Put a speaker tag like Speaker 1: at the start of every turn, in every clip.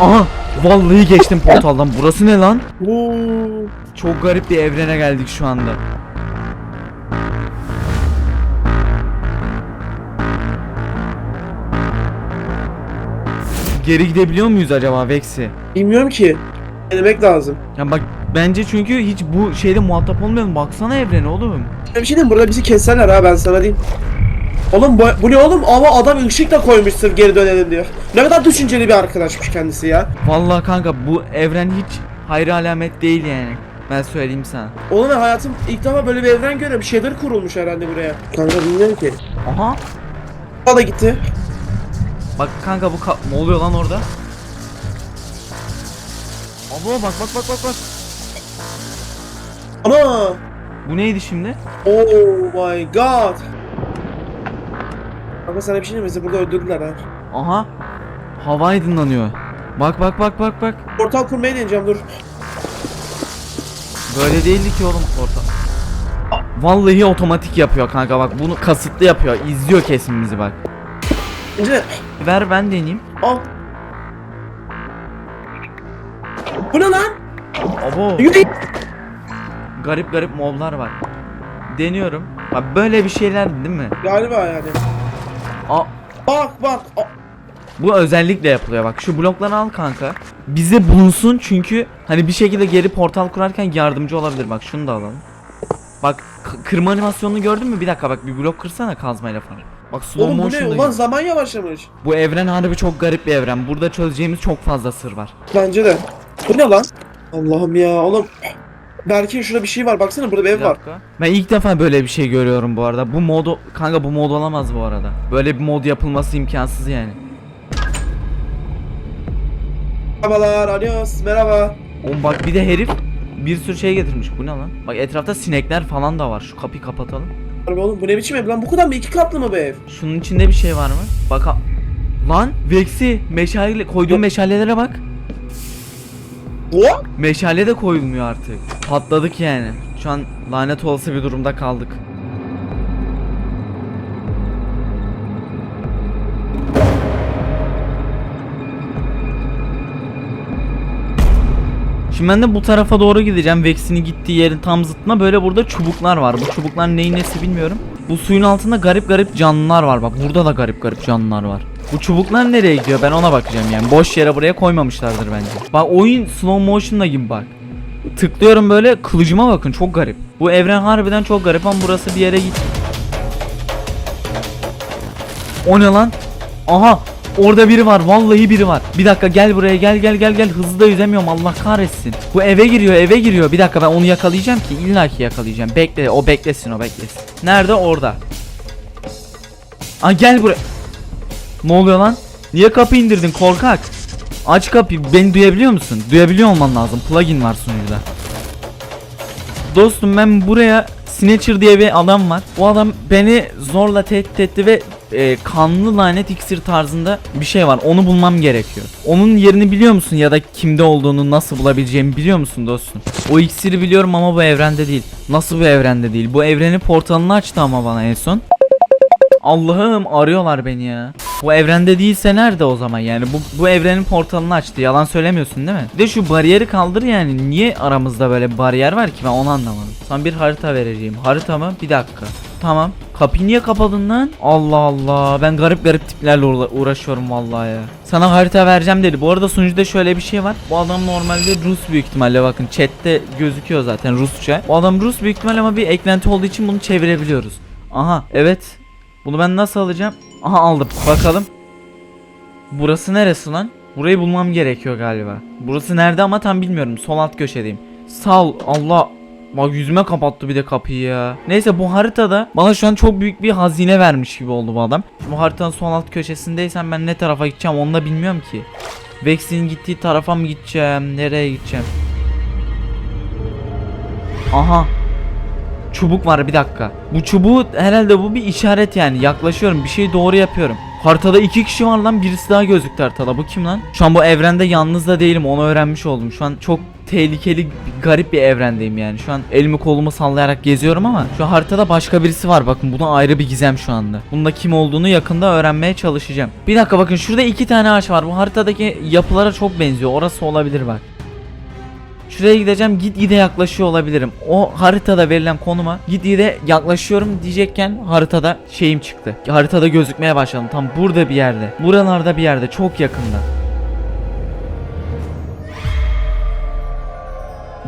Speaker 1: Aha vallahi geçtim portaldan. Burası ne lan?
Speaker 2: Oo.
Speaker 1: Çok garip bir evrene geldik şu anda. Geri gidebiliyor muyuz acaba Vex'i?
Speaker 2: Bilmiyorum ki. Denemek lazım.
Speaker 1: Ya bak bence çünkü hiç bu şeyle muhatap olmayalım. Baksana evrene oğlum.
Speaker 2: Bir şey diyeyim burada bizi keserler ha ben sana diyeyim. Oğlum bu, bu ne oğlum? Ama adam ışık da koymuş sırf geri dönelim diyor. Ne kadar düşünceli bir arkadaşmış kendisi ya.
Speaker 1: Vallahi kanka bu evren hiç hayra alamet değil yani. Ben söyleyeyim sana.
Speaker 2: Oğlum ben hayatım ilk defa böyle bir evren görüyorum. Bir şeyler kurulmuş herhalde buraya. Kanka bilmiyorum ki.
Speaker 1: Aha.
Speaker 2: O da gitti.
Speaker 1: Bak kanka bu ka- ne oluyor lan orada? Abo bak bak bak bak bak.
Speaker 2: Ana!
Speaker 1: Bu neydi şimdi?
Speaker 2: Oh my god! Kanka sana bir şey diyeyim mi? Bizi burada öldürdüler ha.
Speaker 1: Aha. Hava aydınlanıyor. Bak bak bak bak bak.
Speaker 2: Portal kurmaya deneyeceğim dur.
Speaker 1: Böyle değildi ki oğlum portal. Vallahi otomatik yapıyor kanka bak bunu kasıtlı yapıyor. İzliyor kesin bizi bak.
Speaker 2: İnce
Speaker 1: Ver ben deneyeyim.
Speaker 2: al. Bu ne lan?
Speaker 1: Abo.
Speaker 2: Yürü.
Speaker 1: Garip garip moblar var. Deniyorum. Bak böyle bir şeyler değil mi?
Speaker 2: Galiba yani.
Speaker 1: Aa,
Speaker 2: Bak bak. a-
Speaker 1: bu özellikle yapılıyor bak. Şu blokları al kanka. Bize bulunsun çünkü hani bir şekilde geri portal kurarken yardımcı olabilir. Bak şunu da alalım. Bak k- kırma animasyonunu gördün mü? Bir dakika bak bir blok kırsana kazmayla falan. Bak slow
Speaker 2: Oğlum bu ne?
Speaker 1: motion'da
Speaker 2: Ulan zaman yavaşlamış.
Speaker 1: Bu evren harbi çok garip bir evren. Burada çözeceğimiz çok fazla sır var.
Speaker 2: Bence de. Bu ne lan? Allah'ım ya oğlum. Berkin şurada bir şey var. Baksana burada bir ev
Speaker 1: Bir
Speaker 2: var.
Speaker 1: dakika. Ben ilk defa böyle bir şey görüyorum bu arada. Bu modu kanka bu mod olamaz bu arada. Böyle bir mod yapılması imkansız yani.
Speaker 2: Merhabalar, adios, merhaba.
Speaker 1: Oğlum bak bir de herif bir sürü şey getirmiş. Bu ne lan? Bak etrafta sinekler falan da var. Şu kapıyı kapatalım.
Speaker 2: Harbi oğlum bu ne biçim ev lan? Bu kadar mı? İki katlı mı bu ev?
Speaker 1: Şunun içinde bir şey var mı? Bak ha- Lan Vex'i meşale koyduğum meşalelere bak.
Speaker 2: What?
Speaker 1: Meşale de koyulmuyor artık. Patladık yani. Şu an lanet olası bir durumda kaldık. Şimdi ben de bu tarafa doğru gideceğim. Vex'in gittiği yerin tam zıttına böyle burada çubuklar var. Bu çubuklar neyin nesi bilmiyorum. Bu suyun altında garip garip canlılar var. Bak burada da garip garip canlılar var. Bu çubuklar nereye gidiyor? Ben ona bakacağım yani. Boş yere buraya koymamışlardır bence. Bak oyun slow motion'da gibi bak. Tıklıyorum böyle kılıcıma bakın çok garip. Bu evren harbiden çok garip ama burası bir yere git. O ne lan? Aha orada biri var vallahi biri var. Bir dakika gel buraya gel gel gel gel hızlı da yüzemiyorum Allah kahretsin. Bu eve giriyor eve giriyor bir dakika ben onu yakalayacağım ki illaki yakalayacağım. Bekle o beklesin o beklesin. Nerede orada. Aa gel buraya. Ne oluyor lan? Niye kapı indirdin korkak? Aç kapıyı. Beni duyabiliyor musun? Duyabiliyor olman lazım. Plugin var sunucuda. Dostum ben buraya Snatcher diye bir adam var. O adam beni zorla tehdit etti ve e, kanlı lanet iksir tarzında bir şey var. Onu bulmam gerekiyor. Onun yerini biliyor musun ya da kimde olduğunu nasıl bulabileceğimi biliyor musun dostum? O iksiri biliyorum ama bu evrende değil. Nasıl bu evrende değil? Bu evrenin portalını açtı ama bana en son. Allah'ım arıyorlar beni ya. Bu evrende değilse nerede o zaman yani bu, bu evrenin portalını açtı yalan söylemiyorsun değil mi? Bir de şu bariyeri kaldır yani niye aramızda böyle bir bariyer var ki ben onu anlamadım. Sana bir harita vereceğim. Harita mı? Bir dakika. Tamam. Kapıyı niye kapadın lan? Allah Allah. Ben garip garip tiplerle uğra- uğraşıyorum vallahi ya. Sana harita vereceğim dedi. Bu arada sunucuda şöyle bir şey var. Bu adam normalde Rus büyük ihtimalle bakın chatte gözüküyor zaten Rusça. Bu adam Rus büyük ihtimalle ama bir eklenti olduğu için bunu çevirebiliyoruz. Aha evet. Bunu ben nasıl alacağım? Aha aldım. Bakalım. Burası neresi lan? Burayı bulmam gerekiyor galiba. Burası nerede ama tam bilmiyorum. Sol alt köşedeyim. Sağ ol. Allah. Bak yüzüme kapattı bir de kapıyı ya. Neyse bu haritada bana şu an çok büyük bir hazine vermiş gibi oldu bu adam. Bu haritanın sol alt köşesindeysen ben ne tarafa gideceğim onu da bilmiyorum ki. Vex'in gittiği tarafa mı gideceğim? Nereye gideceğim? Aha. Çubuk var bir dakika. Bu çubuğu herhalde bu bir işaret yani. Yaklaşıyorum bir şey doğru yapıyorum. Haritada iki kişi var lan birisi daha gözüktü haritada bu kim lan? Şu an bu evrende yalnız da değilim onu öğrenmiş oldum. Şu an çok tehlikeli garip bir evrendeyim yani. Şu an elimi kolumu sallayarak geziyorum ama şu haritada başka birisi var. Bakın bu da ayrı bir gizem şu anda. Bunda kim olduğunu yakında öğrenmeye çalışacağım. Bir dakika bakın şurada iki tane ağaç var. Bu haritadaki yapılara çok benziyor. Orası olabilir bak. Şuraya gideceğim git gide yaklaşıyor olabilirim. O haritada verilen konuma git gide yaklaşıyorum diyecekken haritada şeyim çıktı. Haritada gözükmeye başladım. Tam burada bir yerde. Buralarda bir yerde çok yakında.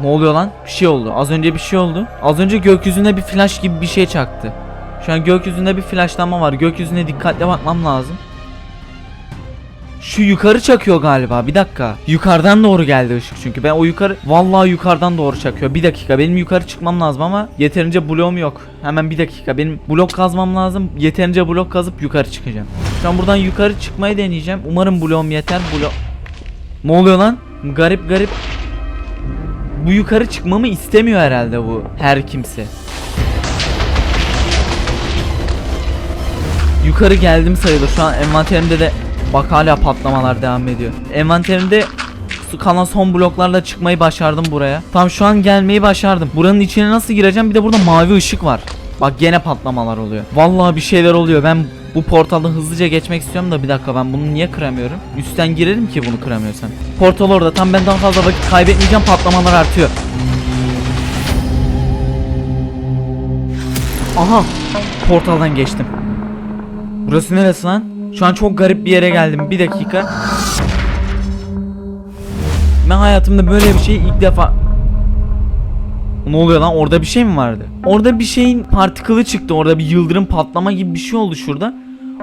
Speaker 1: Ne oluyor lan? Bir şey oldu. Az önce bir şey oldu. Az önce gökyüzünde bir flash gibi bir şey çaktı. Şu an gökyüzünde bir flashlama var. Gökyüzüne dikkatli bakmam lazım. Şu yukarı çakıyor galiba. Bir dakika. Yukarıdan doğru geldi ışık çünkü. Ben o yukarı vallahi yukarıdan doğru çakıyor. Bir dakika. Benim yukarı çıkmam lazım ama yeterince bloğum yok. Hemen bir dakika. Benim blok kazmam lazım. Yeterince blok kazıp yukarı çıkacağım. Şu an buradan yukarı çıkmayı deneyeceğim. Umarım bloğum yeter. Blok Ne oluyor lan? Garip garip. Bu yukarı çıkmamı istemiyor herhalde bu her kimse. Yukarı geldim sayılır. Şu an envanterimde de bak hala patlamalar devam ediyor. Envanterimde kalan son bloklarla çıkmayı başardım buraya. Tam şu an gelmeyi başardım. Buranın içine nasıl gireceğim? Bir de burada mavi ışık var. Bak gene patlamalar oluyor. Vallahi bir şeyler oluyor. Ben bu portalda hızlıca geçmek istiyorum da bir dakika ben bunu niye kıramıyorum? Üstten girerim ki bunu kıramıyorsam. Portal orada. Tam ben daha fazla vakit kaybetmeyeceğim. Patlamalar artıyor. Aha! Portaldan geçtim. Burası neresi lan? Şu an çok garip bir yere geldim. Bir dakika. Ben hayatımda böyle bir şey ilk defa... Ne oluyor lan? Orada bir şey mi vardı? Orada bir şeyin partikılı çıktı. Orada bir yıldırım patlama gibi bir şey oldu şurada.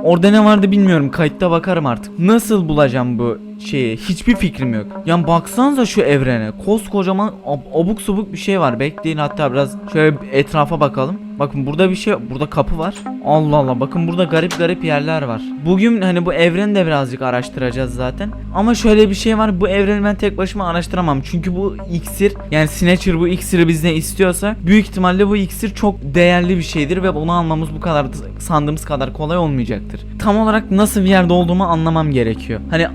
Speaker 1: Orada ne vardı bilmiyorum. Kayıtta bakarım artık. Nasıl bulacağım bu şeyi? Hiçbir fikrim yok. Yani baksanıza şu evrene. Koskocaman ab- abuk subuk bir şey var. Bekleyin hatta biraz şöyle etrafa bakalım. Bakın burada bir şey burada kapı var. Allah Allah bakın burada garip garip yerler var. Bugün hani bu evreni de birazcık araştıracağız zaten. Ama şöyle bir şey var. Bu evreni ben tek başıma araştıramam. Çünkü bu iksir yani Snatcher bu iksiri bizden istiyorsa büyük ihtimalle bu iksir çok değerli bir şeydir ve bunu almamız bu kadar da- sandığımız kadar kolay olmayacaktır. Tam olarak nasıl bir yerde olduğumu anlamam gerekiyor. Hani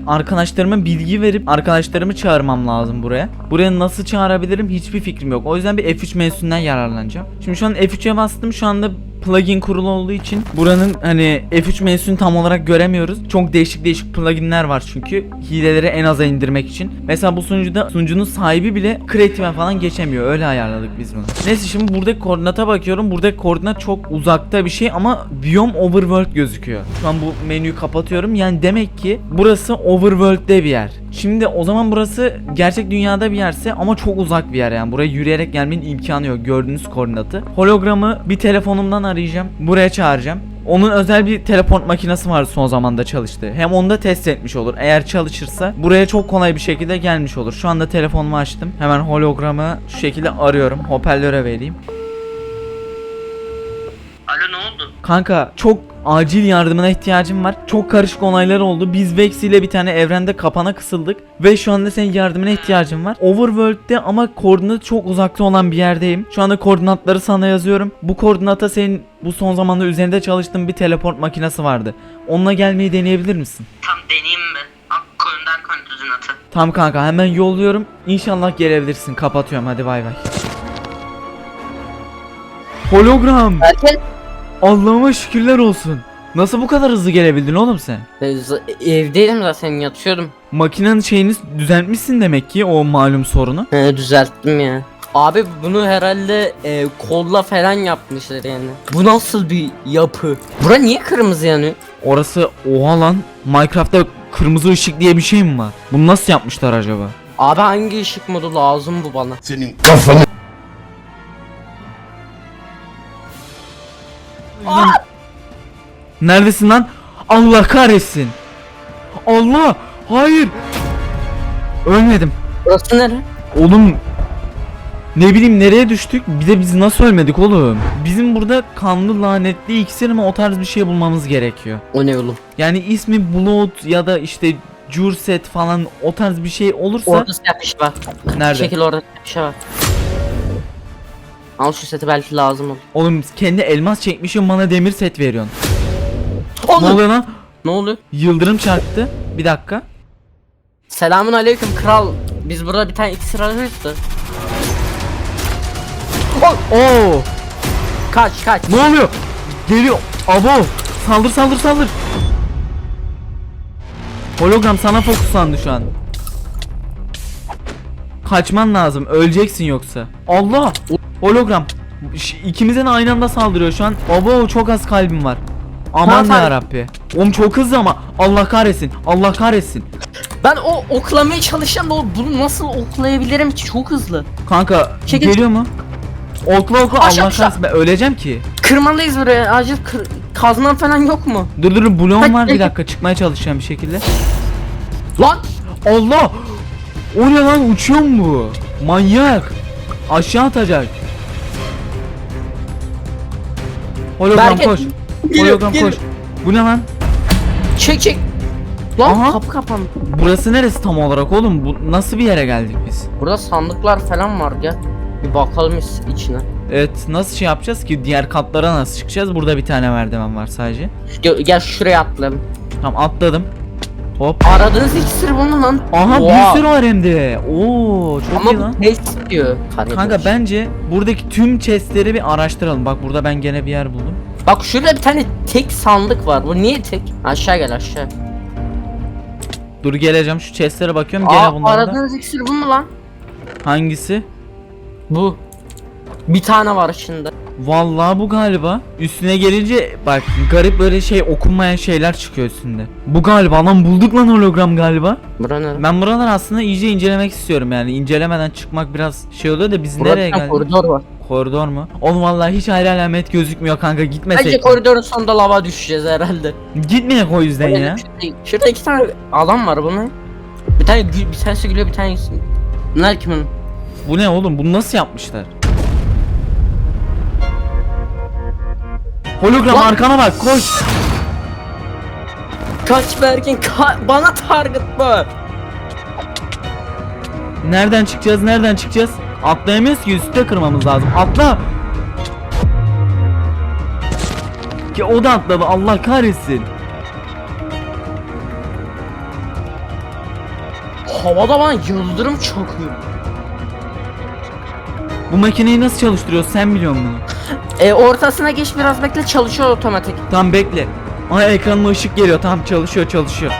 Speaker 1: arkadaşlarıma bilgi verip arkadaşlarımı çağırmam lazım buraya. Buraya nasıl çağırabilirim hiçbir fikrim yok. O yüzden bir F3 menüsünden yararlanacağım. Şimdi şu an F3'e bastım. Şu anda plugin kurulu olduğu için buranın hani F3 menüsünü tam olarak göremiyoruz. Çok değişik değişik pluginler var çünkü hileleri en aza indirmek için. Mesela bu sunucuda sunucunun sahibi bile kreative falan geçemiyor. Öyle ayarladık biz bunu. Neyse şimdi buradaki koordinata bakıyorum. Buradaki koordinat çok uzakta bir şey ama biome overworld gözüküyor. Şu an bu menüyü kapatıyorum. Yani demek ki burası overworld'de bir yer. Şimdi o zaman burası gerçek dünyada bir yerse ama çok uzak bir yer yani. Buraya yürüyerek gelmenin imkanı yok. Gördüğünüz koordinatı. Hologramı bir telefonumdan arayacağım. Buraya çağıracağım. Onun özel bir teleport makinesi var son zamanda çalıştı. Hem onu da test etmiş olur. Eğer çalışırsa buraya çok kolay bir şekilde gelmiş olur. Şu anda telefonumu açtım. Hemen hologramı şu şekilde arıyorum. Hoparlöre vereyim.
Speaker 3: Alo ne?
Speaker 1: Kanka çok acil yardımına ihtiyacım var. Çok karışık olaylar oldu. Biz Vex ile bir tane evrende kapana kısıldık. Ve şu anda senin yardımına ihtiyacım var. Overworld'de ama koordinat çok uzakta olan bir yerdeyim. Şu anda koordinatları sana yazıyorum. Bu koordinata senin bu son zamanda üzerinde çalıştığın bir teleport makinesi vardı. Onunla gelmeyi deneyebilir misin?
Speaker 3: Tam deneyeyim mi? Ak koyundan koyun atı.
Speaker 1: Tamam kanka hemen yolluyorum. İnşallah gelebilirsin. Kapatıyorum hadi bay bay. Hologram.
Speaker 4: Erken
Speaker 1: Allah'ıma şükürler olsun. Nasıl bu kadar hızlı gelebildin oğlum sen?
Speaker 4: e, z- evdeydim zaten yatıyordum.
Speaker 1: Makinenin şeyini düzeltmişsin demek ki o malum sorunu.
Speaker 4: He, düzelttim ya. Abi bunu herhalde e, kolla falan yapmışlar yani. Bu nasıl bir yapı? Bura niye kırmızı yanıyor?
Speaker 1: Orası oha lan. Minecraft'ta kırmızı ışık diye bir şey mi var? Bunu nasıl yapmışlar acaba?
Speaker 4: Abi hangi ışık modu lazım bu bana?
Speaker 5: Senin kafanı
Speaker 1: Neredesin lan? Allah kahretsin. Allah! Hayır! Ölmedim.
Speaker 4: Burası nere?
Speaker 1: Oğlum ne bileyim nereye düştük? Bir de biz nasıl ölmedik oğlum? Bizim burada kanlı lanetli iksir mi o tarz bir şey bulmamız gerekiyor.
Speaker 4: O ne oğlum?
Speaker 1: Yani ismi Blood ya da işte Jurset falan o tarz bir şey olursa
Speaker 4: Orada siyah bir şey var.
Speaker 1: Nerede?
Speaker 4: Şekil orada bir şey var. Al şu seti belki lazım olur.
Speaker 1: oğlum kendi elmas çekmişim bana demir set veriyorsun. Ne
Speaker 4: Oğlum
Speaker 1: oluyor lan?
Speaker 4: Ne oluyor?
Speaker 1: Yıldırım çarptı. Bir dakika.
Speaker 4: Selamun aleyküm kral. Biz burada bir tane iksir arıyoruz da.
Speaker 1: Oo!
Speaker 4: Kaç kaç.
Speaker 1: Ne oluyor? Geliyor. Abo! Saldır saldır saldır. Hologram sana fokuslandı şu an. Kaçman lazım. Öleceksin yoksa. Allah! Hologram. De aynı anda saldırıyor şu an. Abo çok az kalbim var. Aman ya Rabbi. Oğlum çok hızlı ama Allah kahretsin. Allah kahretsin.
Speaker 4: Ben o oklamaya çalışacağım da bunu nasıl oklayabilirim ki çok hızlı.
Speaker 1: Kanka
Speaker 4: Çekil.
Speaker 1: geliyor mu? Okla okla
Speaker 4: Aşağı,
Speaker 1: Allah kahretsin ben öleceğim ki.
Speaker 4: Kırmalıyız buraya acil kır kazman falan yok mu?
Speaker 1: Dur dur bloğum var bir dakika çıkmaya çalışacağım bir şekilde.
Speaker 4: Lan
Speaker 1: Allah! O ne lan uçuyor mu bu? Manyak! Aşağı atacak. Hologram
Speaker 4: Berke-
Speaker 1: koş.
Speaker 4: Geliyor,
Speaker 1: Hologram
Speaker 4: geliyor.
Speaker 1: koş. Bu ne lan?
Speaker 4: çek çek. Lan
Speaker 1: Aha.
Speaker 4: kapı kapandı.
Speaker 1: Burası neresi tam olarak oğlum? Bu nasıl bir yere geldik biz?
Speaker 4: Burada sandıklar falan var ya. Bir bakalım is- içine.
Speaker 1: Evet nasıl şey yapacağız ki? Diğer katlara nasıl çıkacağız? Burada bir tane merdiven var sadece.
Speaker 4: Gel, gel şuraya atlayalım.
Speaker 1: Tamam atladım. Hop.
Speaker 4: Aradığınız iksir bunu lan.
Speaker 1: Aha
Speaker 4: Oha.
Speaker 1: bir sürü var hem de. Oo çok
Speaker 4: Ama
Speaker 1: iyi lan.
Speaker 4: bu test diyor.
Speaker 1: Kanka bence buradaki tüm chestleri bir araştıralım. Bak burada ben gene bir yer buldum.
Speaker 4: Bak şurada bir tane tek sandık var. Bu niye tek? Aşağı gel aşağı.
Speaker 1: Dur geleceğim şu chestlere bakıyorum gene
Speaker 4: Aa,
Speaker 1: bunlarda.
Speaker 4: aradığınız iksir bu mu lan?
Speaker 1: Hangisi?
Speaker 4: Bu. Bir tane var içinde.
Speaker 1: Vallahi bu galiba. Üstüne gelince bak garip böyle şey okunmayan şeyler çıkıyor üstünde. Bu galiba lan bulduk lan hologram galiba.
Speaker 4: Bura ne?
Speaker 1: Ben buraları aslında iyice incelemek istiyorum yani. incelemeden çıkmak biraz şey oluyor da biz
Speaker 4: Burada
Speaker 1: nereye geldik?
Speaker 4: koridor var.
Speaker 1: Koridor mu? Oğlum vallahi hiç ayrı alamet gözükmüyor kanka
Speaker 4: Bence
Speaker 1: gitmesek. mi?
Speaker 4: koridorun sonunda lava düşeceğiz herhalde.
Speaker 1: Gitmeyek o yüzden ya.
Speaker 4: Şurada, şurada iki tane adam var bu ne? Bir tane gül, bir tanesi gülüyor bir tanesi. Bunlar kimin?
Speaker 1: Bu ne oğlum? Bunu nasıl yapmışlar? Hologram
Speaker 4: Lan!
Speaker 1: arkana bak koş.
Speaker 4: Kaç Berkin ka- bana target bu.
Speaker 1: Nereden çıkacağız? Nereden çıkacağız? Atlayamıyoruz ki üstte kırmamız lazım. Atla. Ki o da atladı. Allah kahretsin.
Speaker 4: Havada bana yıldırım çakıyor.
Speaker 1: Bu makineyi nasıl çalıştırıyor? Sen biliyor musun?
Speaker 4: E ortasına geç biraz bekle çalışıyor otomatik.
Speaker 1: Tamam bekle. Ay ekranıma ışık geliyor. Tamam çalışıyor çalışıyor.